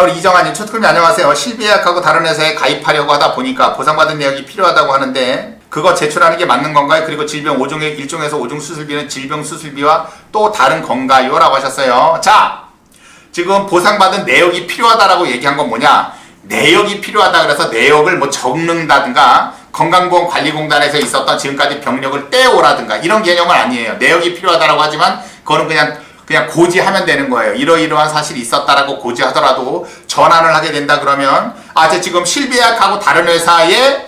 자 우리 이정아님 초특님 안녕하세요. 실비약하고 다른 회사에 가입하려고 하다 보니까 보상받은 내역이 필요하다고 하는데 그거 제출하는 게 맞는 건가요? 그리고 질병 5종의 1종에서 5종 수술비는 질병 수술비와 또 다른 건가요? 라고 하셨어요. 자 지금 보상받은 내역이 필요하다라고 얘기한 건 뭐냐? 내역이 필요하다 그래서 내역을 뭐 적는다든가 건강보험관리공단에서 있었던 지금까지 병력을 떼오라든가 이런 개념은 아니에요. 내역이 필요하다라고 하지만 그거는 그냥 그냥 고지하면 되는 거예요. 이러이러한 사실이 있었다라고 고지하더라도 전환을 하게 된다 그러면 아, 저 지금 실비약하고 다른 회사에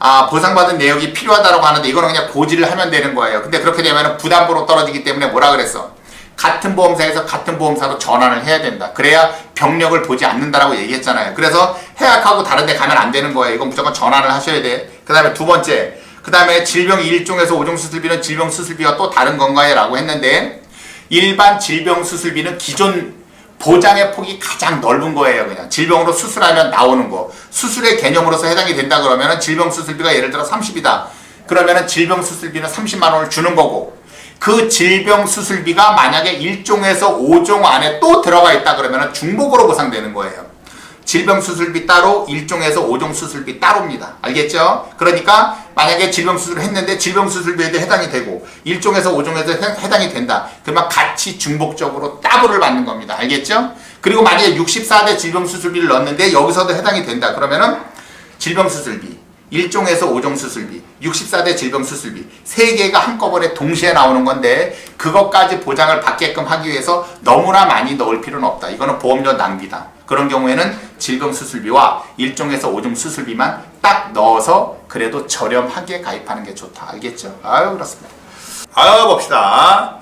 아, 보상받은 내역이 필요하다라고 하는데 이거는 그냥 고지를 하면 되는 거예요. 근데 그렇게 되면 부담보로 떨어지기 때문에 뭐라 그랬어? 같은 보험사에서 같은 보험사로 전환을 해야 된다. 그래야 병력을 보지 않는다라고 얘기했잖아요. 그래서 해약하고 다른 데 가면 안 되는 거예요. 이건 무조건 전환을 하셔야 돼. 그 다음에 두 번째. 그 다음에 질병 1종에서 5종 수술비는 질병 수술비와 또 다른 건가요? 라고 했는데 일반 질병 수술비는 기존 보장의 폭이 가장 넓은 거예요. 그냥 질병으로 수술하면 나오는 거. 수술의 개념으로서 해당이 된다 그러면은 질병 수술비가 예를 들어 30이다. 그러면은 질병 수술비는 30만 원을 주는 거고 그 질병 수술비가 만약에 1종에서 5종 안에 또 들어가 있다 그러면은 중복으로 보상되는 거예요. 질병 수술비 따로 1종에서 5종 수술비 따로입니다. 알겠죠? 그러니까 만약에 질병 수술을 했는데 질병 수술비에도 해당이 되고 1종에서 5종에도 해당이 된다. 그러면 같이 중복적으로 따블을 받는 겁니다. 알겠죠? 그리고 만약에 64대 질병 수술비를 넣었는데 여기서도 해당이 된다. 그러면은 질병 수술비 1종에서 5종 수술비, 64대 질병 수술비 세 개가 한꺼번에 동시에 나오는 건데 그것까지 보장을 받게끔 하기 위해서 너무나 많이 넣을 필요는 없다. 이거는 보험료 낭비다. 그런 경우에는 질병 수술비와 1종에서 5종 수술비만 딱 넣어서 그래도 저렴하게 가입하는 게 좋다. 알겠죠? 아유 그렇습니다. 아유 봅시다.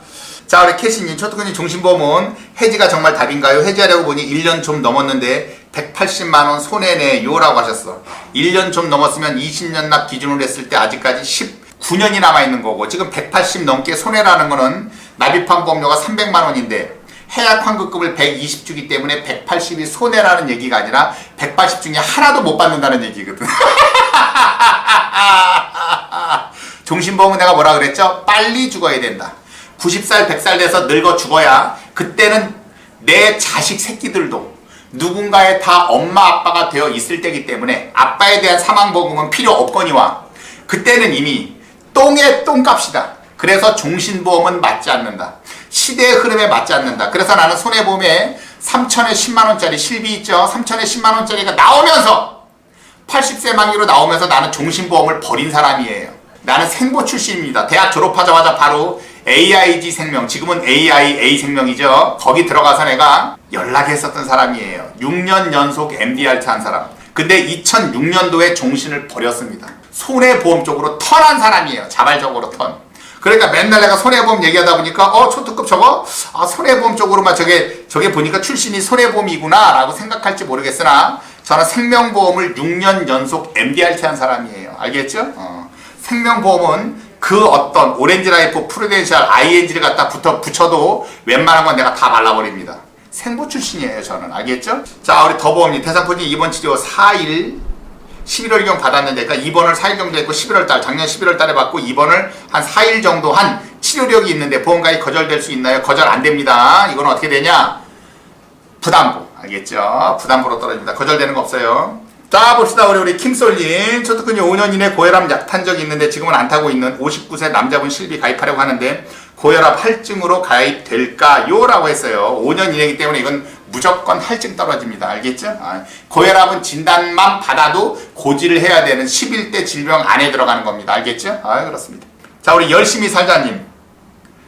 자 우리 캐시님 초특근이 종신보험은 해지가 정말 답인가요? 해지하려고 보니 1년 좀 넘었는데 180만원 손해네요라고 하셨어. 1년 좀 넘었으면 20년 납 기준으로 했을 때 아직까지 19년이 남아있는 거고 지금 180 넘게 손해라는 거는 납입한 보험료가 300만원인데 해약 환급금을 120 주기 때문에 180이 손해라는 얘기가 아니라 180 중에 하나도 못 받는다는 얘기거든. 종신보험은 내가 뭐라 그랬죠? 빨리 죽어야 된다. 90살, 100살 돼서 늙어 죽어야 그때는 내 자식 새끼들도 누군가의 다 엄마 아빠가 되어 있을 때기 때문에 아빠에 대한 사망보험은 필요 없거니와 그때는 이미 똥의 똥값이다. 그래서 종신보험은 맞지 않는다. 시대의 흐름에 맞지 않는다. 그래서 나는 손해보험에 3천에 10만원짜리 실비 있죠? 3천에 10만원짜리가 나오면서 80세 만기로 나오면서 나는 종신보험을 버린 사람이에요. 나는 생보 출신입니다. 대학 졸업하자마자 바로 AIG 생명, 지금은 AIA 생명이죠. 거기 들어가서 내가 연락했었던 사람이에요. 6년 연속 MDRT 한 사람. 근데 2006년도에 종신을 버렸습니다. 손해보험 쪽으로 턴한 사람이에요. 자발적으로 턴. 그러니까 맨날 내가 손해보험 얘기하다 보니까 어 초특급 저거 아 손해보험 쪽으로만 저게 저게 보니까 출신이 손해보험이구나라고 생각할지 모르겠으나 저는 생명보험을 6년 연속 MDRT 한 사람이에요. 알겠죠? 어. 생명보험은 그 어떤 오렌지 라이프 프루덴셜 ING를 갖다 붙어 붙여도 웬만한 건 내가 다 발라버립니다. 생보 출신이에요, 저는. 알겠죠? 자, 우리 더보험님 대상포진 입원 치료 4일 11월경 받았는데, 그러니까 입원을 4일 정도 했고 11월 달, 작년 11월 달에 받고 입원을 한 4일 정도 한 치료력이 있는데 보험가입 거절될 수 있나요? 거절 안 됩니다. 이건 어떻게 되냐? 부담부. 알겠죠? 부담부로 떨어집니다. 거절되는 거 없어요. 자 봅시다. 우리 우리 킴솔님. 초특근이 5년 이내 고혈압 약 탄 적이 있는데 지금은 안 타고 있는 59세 남자분 실비 가입하려고 하는데 고혈압 할증으로 가입될까요? 라고 했어요. 5년 이내이기 때문에 이건 무조건 할증 떨어집니다. 알겠죠? 아, 고혈압은 진단만 받아도 고지를 해야 되는 11대 질병 안에 들어가는 겁니다. 알겠죠? 아 그렇습니다. 자 우리 열심히 살자님.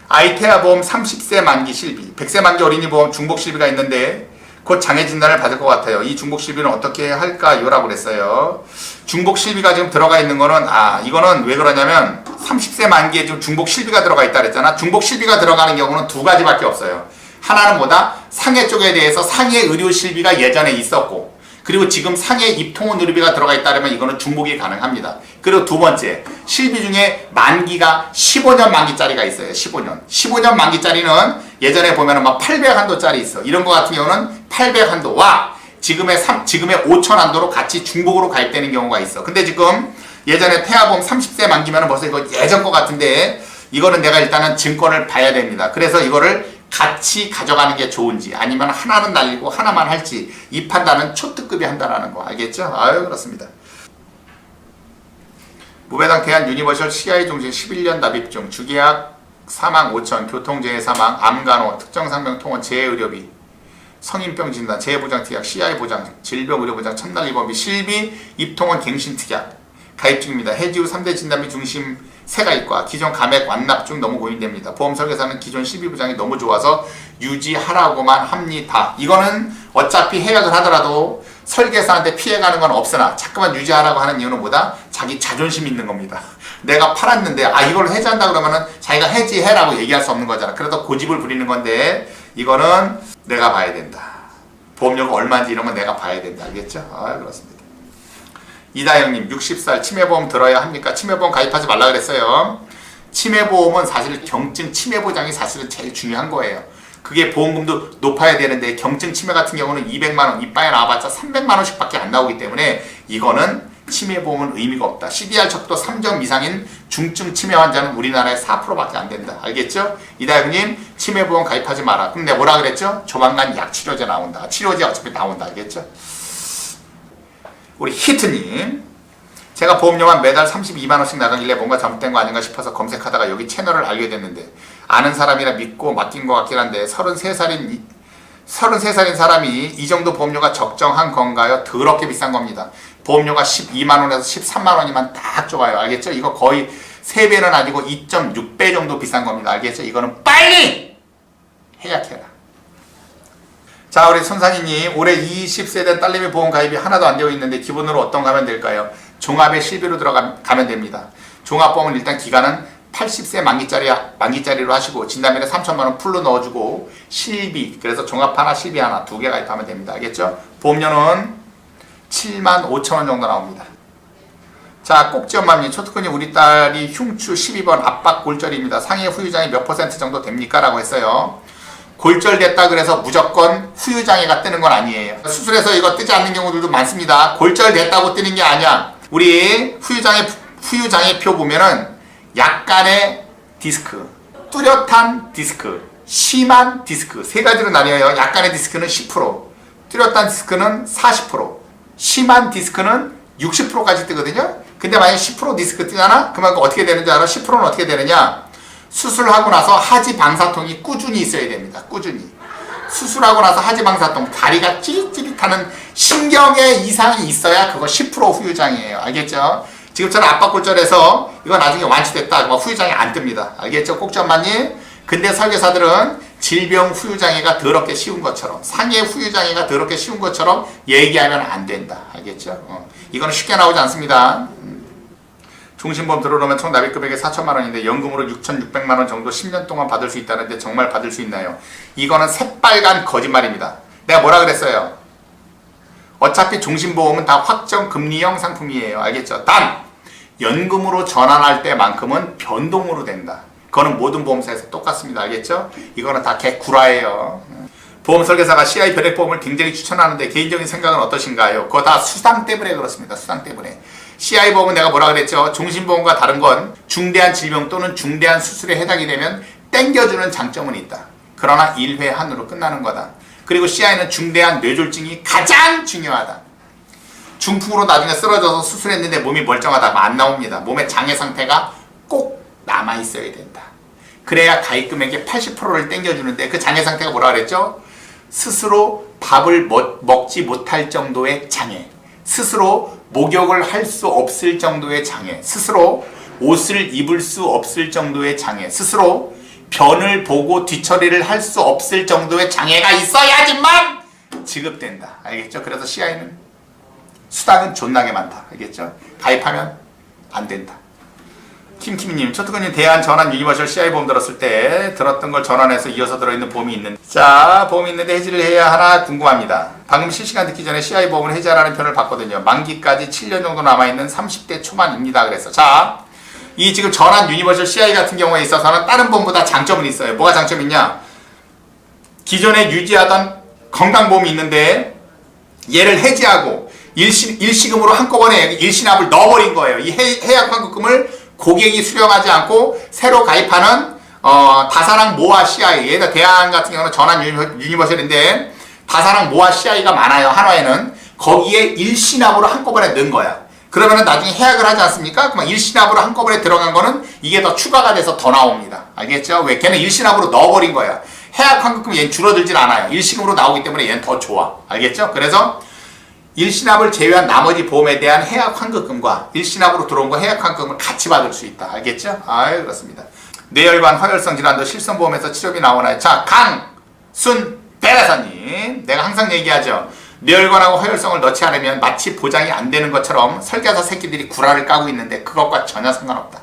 아이테아 보험 30세 만기 실비 100세 만기 어린이 보험 중복 실비가 있는데 곧 장애 진단을 받을 것 같아요. 이 중복 실비는 어떻게 할까요?라고 그랬어요. 중복 실비가 지금 들어가 있는 거는 아 이거는 왜 그러냐면 30세 만기에 지금 중복 실비가 들어가 있다 그랬잖아. 중복 실비가 들어가는 경우는 두 가지밖에 없어요. 하나는 뭐다? 상해 쪽에 대해서 상해 의료 실비가 예전에 있었고 그리고 지금 상해 입통원 의료비가 들어가 있다면 이거는 중복이 가능합니다. 그리고 두 번째 실비 중에 만기가 15년 만기짜리가 있어요. 15년. 15년 만기짜리는 예전에 보면은 막 800 한도짜리 있어. 이런 거 같은 경우는 800 한도와 지금의 3, 지금의 5천 한도로 같이 중복으로 가입되는 경우가 있어. 근데 지금 예전에 태아보험 30세 만기면 벌써 이거 예전 거 같은데 이거는 내가 일단은 증권을 봐야 됩니다. 그래서 이거를 같이 가져가는 게 좋은지 아니면 하나는 날리고 하나만 할지 이 판단은 초특급이 한다라는 거 알겠죠? 아유 그렇습니다. 무배당 대한 유니버셜 CI 종신 11년 납입 중 주계약 4만 5천 교통재해 사망 암간호 특정상병 통원 재해의료비 성인병 진단 재해보장 특약 CI 보장 질병의료보장 입원비 실비 입통원 갱신 특약 가입 중입니다. 해지 후 3대 진단비 중심 세가입과 기존 감액 완납 중 너무 고민됩니다. 보험 설계사는 기존 12부장이 너무 좋아서 유지하라고만 합니다. 이거는 어차피 해약을 하더라도 설계사한테 피해가는 건 없으나 자꾸만 유지하라고 하는 이유는 뭐다? 자기 자존심 있는 겁니다. 내가 팔았는데 아 이걸 해지한다 그러면은 자기가 해지해라고 얘기할 수 없는 거잖아. 그래서 고집을 부리는 건데 이거는 내가 봐야 된다. 보험료가 얼마인지 이런 건 내가 봐야 된다. 알겠죠? 아 그렇습니다. 이다영님 60살 치매보험 들어야 합니까? 치매보험 가입하지 말라 그랬어요. 치매보험은 사실 경증 치매보장이 사실은 제일 중요한 거예요. 그게 보험금도 높아야 되는데 경증 치매 같은 경우는 200만 원 이빠에 나와봤자 300만 원씩밖에 안 나오기 때문에 이거는 치매 보험은 의미가 없다. CDR 척도 3점 이상인 중증 치매 환자는 우리나라에 4%밖에 안 된다. 알겠죠? 이다영님 치매 보험 가입하지 마라. 그럼 내가 뭐라 그랬죠? 조만간 약 치료제 나온다. 치료제 어차피 나온다. 알겠죠? 우리 히트님 제가 보험료만 매달 32만원씩 나가길래 뭔가 잘못된 거 아닌가 싶어서 검색하다가 여기 채널을 알게 됐는데 아는 사람이라 믿고 맡긴 것 같긴 한데 33살인 33살인 사람이 이 정도 보험료가 적정한 건가요? 더럽게 비싼 겁니다. 보험료가 12만원에서 13만원이면 딱 좋아요. 알겠죠? 이거 거의 3배는 아니고 2.6배 정도 비싼 겁니다. 알겠죠? 이거는 빨리 해약해라. 자 우리 손상희님 올해 20세 된 딸내미 보험 가입이 하나도 안 되어 있는데 기본으로 어떤 가면 될까요? 종합의 실비로 들어가면 됩니다. 종합보험은 일단 기간은 80세 만기짜리 만기짜리로 하시고 진단비는 3천만 원 풀로 넣어주고 실비 그래서 종합 하나 실비 하나 두 개 가입하면 됩니다. 알겠죠? 보험료는 7만 5천 원 정도 나옵니다. 자 꼭지 엄마님 초특훈이 우리 딸이 흉추 12번 압박 골절입니다. 상해 후유장이 몇 퍼센트 정도 됩니까? 라고 했어요. 골절됐다 그래서 무조건 후유장애가 뜨는 건 아니에요. 수술해서 이거 뜨지 않는 경우들도 많습니다. 골절됐다고 뜨는 게 아니야. 우리 후유장애 후유장애표 보면은 약간의 디스크, 뚜렷한 디스크, 심한 디스크 세 가지로 나뉘어요. 약간의 디스크는 10%, 뚜렷한 디스크는 40%, 심한 디스크는 60%까지 뜨거든요. 근데 만약 10% 디스크 뜨잖아? 그만큼 어떻게 되는지 알아? 10%는 어떻게 되느냐? 수술하고 나서 하지 방사통이 꾸준히 있어야 됩니다. 꾸준히. 수술하고 나서 하지 방사통, 다리가 찌릿찌릿하는 신경의 이상이 있어야 그거 10% 후유장이에요. 알겠죠? 지금처럼 압박골절해서 이거 나중에 완치됐다. 뭐 후유장이 안 뜹니다. 알겠죠? 꼭지엄마님? 근데 설계사들은 질병 후유장애가 더럽게 쉬운 것처럼 상해 후유장애가 더럽게 쉬운 것처럼 얘기하면 안 된다. 알겠죠? 어. 이거는 쉽게 나오지 않습니다. 중심보험 들어오면 총 납입 금액이 4천만 원인데 연금으로 6,600만 원 정도 10년 동안 받을 수 있다는데 정말 받을 수 있나요? 이거는 새빨간 거짓말입니다. 내가 뭐라 그랬어요? 어차피 종신보험은 다 확정 금리형 상품이에요. 알겠죠? 단 연금으로 전환할 때만큼은 변동으로 된다. 그거는 모든 보험사에서 똑같습니다. 알겠죠? 이거는 다 개구라예요. 보험 설계사가 CI 변액보험을 굉장히 추천하는데 개인적인 생각은 어떠신가요? 그거 다 수당 때문에 그렇습니다. 수당 때문에. CI 보험은 내가 뭐라 그랬죠? 종신보험과 다른 건 중대한 질병 또는 중대한 수술에 해당이 되면 땡겨주는 장점은 있다. 그러나 1회 한으로 끝나는 거다. 그리고 CI는 중대한 뇌졸중이 가장 중요하다. 중풍으로 나중에 쓰러져서 수술했는데 몸이 멀쩡하다. 안 나옵니다. 몸의 장애 상태가 꼭 남아 있어야 된다. 그래야 가입 금액의 80%를 땡겨주는데 그 장애 상태가 뭐라 그랬죠? 스스로 밥을 먹, 먹지 못할 정도의 장애. 스스로 목욕을 할 수 없을 정도의 장애. 스스로 옷을 입을 수 없을 정도의 장애. 스스로 변을 보고 뒤처리를 할 수 없을 정도의 장애가 있어야지만 지급된다. 알겠죠? 그래서 CI는 수당은 존나게 많다. 알겠죠? 가입하면 안 된다. 김키미님, 초특근님 대한 전환 유니버셜 CI 보험 들었을 때 들었던 걸 전환해서 이어서 들어있는 보험이 있는. 자, 보험이 있는데 해지를 해야 하나 궁금합니다. 방금 실시간 듣기 전에 CI 보험을 해지하라는 편을 봤거든요. 만기까지 7년 정도 남아있는 30대 초반입니다. 그래서 자, 이 지금 전환 유니버셜 CI 같은 경우에 있어서는 다른 보험보다 장점은 있어요. 뭐가 장점이 있냐? 기존에 유지하던 건강보험이 있는데 얘를 해지하고 일시, 일시금으로 한꺼번에 일시납을 넣어버린 거예요. 이 해, 해약 환급금을 고객이 수령하지 않고 새로 가입하는 어, 다사랑 모아 CI 얘가 대한 같은 경우는 전환 유니- 유니버셜인데 다사랑 모아 CI가 많아요 한화에는 거기에 일시납으로 한꺼번에 넣은 거야 그러면은 나중에 해약을 하지 않습니까? 그러면 일시납으로 한꺼번에 들어간 거는 이게 더 추가가 돼서 더 나옵니다 알겠죠? 왜? 걔는 일시납으로 넣어버린 거야 해약 환급금 얘는 줄어들진 않아요 일시금으로 나오기 때문에 얘는 더 좋아 알겠죠? 그래서 일시납을 제외한 나머지 보험에 대한 해약 환급금과 일시납으로 들어온 거 해약 환급금을 같이 받을 수 있다. 알겠죠? 아유 그렇습니다. 뇌혈관 허혈성 질환도 실손보험에서 치료비 나오나요? 자, 강순 배라사님, 내가 항상 얘기하죠. 뇌혈관하고 허혈성을 넣지 않으면 마치 보장이 안 되는 것처럼 설계사 새끼들이 구라를 까고 있는데 그것과 전혀 상관없다.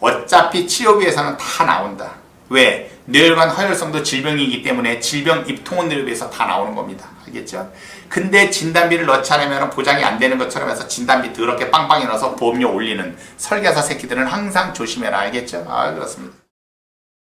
어차피 치료비에서는 다 나온다. 왜? 뇌혈관 허혈성도 질병이기 때문에 질병 입통원들에 다 나오는 겁니다. 알겠죠? 근데 진단비를 넣지 않으면 보장이 안 되는 것처럼 해서 진단비 더럽게 빵빵히 넣어서 보험료 올리는 설계사 새끼들은 항상 조심해라. 알겠죠? 아, 그렇습니다.